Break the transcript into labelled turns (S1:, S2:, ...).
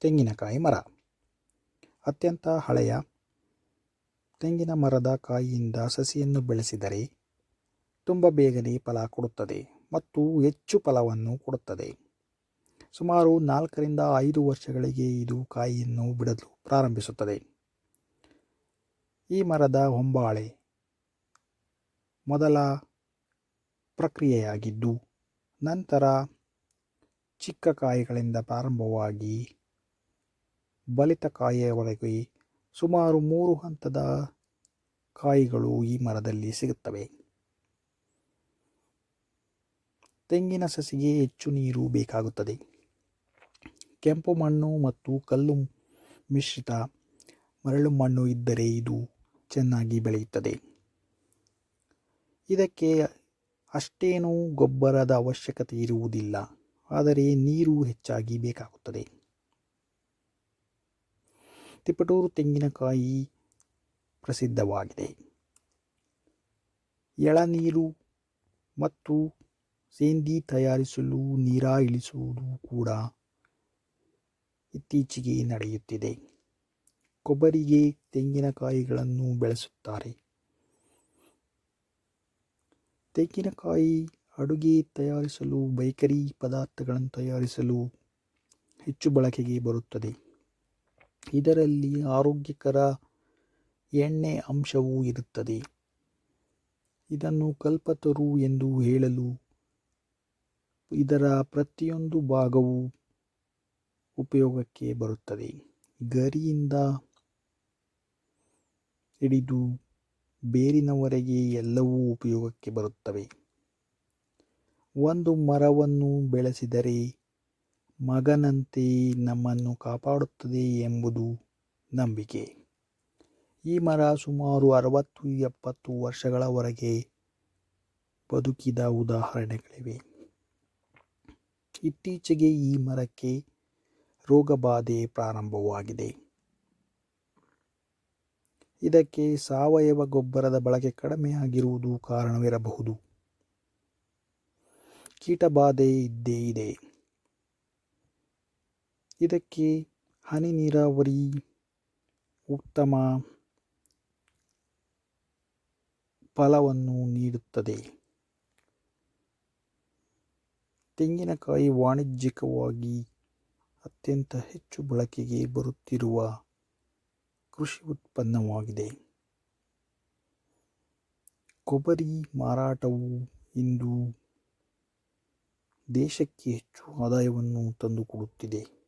S1: ತೆಂಗಿನಕಾಯಿ ಮರ. ಅತ್ಯಂತ ಹಳೆಯ ತೆಂಗಿನ ಮರದ ಕಾಯಿಯಿಂದ ಸಸಿಯನ್ನು ಬೆಳೆಸಿದರೆ ತುಂಬ ಬೇಗನೆ ಫಲ ಕೊಡುತ್ತದೆ ಮತ್ತು ಹೆಚ್ಚು ಫಲವನ್ನು ಕೊಡುತ್ತದೆ. ಸುಮಾರು ನಾಲ್ಕರಿಂದ ಐದು ವರ್ಷಗಳಿಗೆ ಇದು ಕಾಯಿಯನ್ನು ಬಿಡಲು ಪ್ರಾರಂಭಿಸುತ್ತದೆ. ಈ ಮರದ ಹೊಂಬಾಳೆ ಮೊದಲ ಪ್ರಕ್ರಿಯೆಯಾಗಿದ್ದು, ನಂತರ ಚಿಕ್ಕ ಕಾಯಿಗಳಿಂದ ಪ್ರಾರಂಭವಾಗಿ ಬಲಿತ ಕಾಯಿಯವರೆಗೆ ಸುಮಾರು ಮೂರು ಹಂತದ ಕಾಯಿಗಳು ಈ ಮರದಲ್ಲಿ ಸಿಗುತ್ತವೆ. ತೆಂಗಿನ ಸಸಿಗೆ ಹೆಚ್ಚು ನೀರು ಬೇಕಾಗುತ್ತದೆ. ಕೆಂಪು ಮಣ್ಣು ಮತ್ತು ಕಲ್ಲು ಮಿಶ್ರಿತ ಮರಳು ಮಣ್ಣು ಇದ್ದರೆ ಇದು ಚೆನ್ನಾಗಿ ಬೆಳೆಯುತ್ತದೆ. ಇದಕ್ಕೆ ಅಷ್ಟೇನೂ ಗೊಬ್ಬರದ ಅವಶ್ಯಕತೆ ಇರುವುದಿಲ್ಲ, ಆದರೆ ನೀರು ಹೆಚ್ಚಾಗಿ ಬೇಕಾಗುತ್ತದೆ. ತಿಪಟೂರು ತೆಂಗಿನಕಾಯಿ ಪ್ರಸಿದ್ಧವಾಗಿದೆ. ಎಳನೀರು ಮತ್ತು ಸೇಂದಿ ತಯಾರಿಸಲು ನೀರ ಇಳಿಸುವುದು ಕೂಡ ಇತ್ತೀಚೆಗೆ ನಡೆಯುತ್ತಿದೆ. ಕೊಬ್ಬರಿಗೆ ತೆಂಗಿನಕಾಯಿಗಳನ್ನು ಬೆಳೆಸುತ್ತಾರೆ. ತೆಂಗಿನಕಾಯಿ ಅಡುಗೆ ತಯಾರಿಸಲು, ಬೇಕರಿ ಪದಾರ್ಥಗಳನ್ನು ತಯಾರಿಸಲು ಹೆಚ್ಚು ಬಳಕೆಗೆ ಬರುತ್ತದೆ. ಇದರಲ್ಲಿ ಆರೋಗ್ಯಕರ ಎಣ್ಣೆ ಅಂಶವೂ ಇರುತ್ತದೆ. ಇದನ್ನು ಕಲ್ಪತರು ಎಂದು ಹೇಳಲು ಇದರ ಪ್ರತಿಯೊಂದು ಭಾಗವೂ ಉಪಯೋಗಕ್ಕೆ ಬರುತ್ತದೆ. ಗರಿಯಿಂದ ಹಿಡಿದು ಬೇರಿನವರೆಗೆ ಎಲ್ಲವೂ ಉಪಯೋಗಕ್ಕೆ ಬರುತ್ತವೆ. ಒಂದು ಮರವನ್ನು ಬೆಳೆಸಿದರೆ ಮಗನಂತೆ ನಮ್ಮನ್ನು ಕಾಪಾಡುತ್ತದೆ ಎಂಬುದು ನಂಬಿಕೆ. ಈ ಮರ ಸುಮಾರು ಅರವತ್ತು, ಎಪ್ಪತ್ತು ವರ್ಷಗಳವರೆಗೆ ಬದುಕಿದ ಉದಾಹರಣೆಗಳಿವೆ. ಇತ್ತೀಚೆಗೆ ಈ ಮರಕ್ಕೆ ರೋಗಬಾಧೆ ಪ್ರಾರಂಭವಾಗಿದೆ. ಇದಕ್ಕೆ ಸಾವಯವ ಗೊಬ್ಬರದ ಬಳಕೆ ಕಡಿಮೆಯಾಗಿರುವುದು ಕಾರಣವಿರಬಹುದು. ಕೀಟಬಾಧೆ ಇದ್ದೇ ಇದೆ. ಇದಕ್ಕೆ ಹನಿ ನೀರಾವರಿ ಉತ್ತಮ ಫಲವನ್ನು ನೀಡುತ್ತದೆ. ತೆಂಗಿನಕಾಯಿ ವಾಣಿಜ್ಯಿಕವಾಗಿ ಅತ್ಯಂತ ಹೆಚ್ಚು ಬಳಕೆಗೆ ಬರುತ್ತಿರುವ ಕೃಷಿ ಉತ್ಪನ್ನವಾಗಿದೆ. ಕೊಬ್ಬರಿ ಮಾರಾಟವು ಇಂದು ದೇಶಕ್ಕೆ ಹೆಚ್ಚು ಆದಾಯವನ್ನು ತಂದುಕೊಡುತ್ತಿದೆ.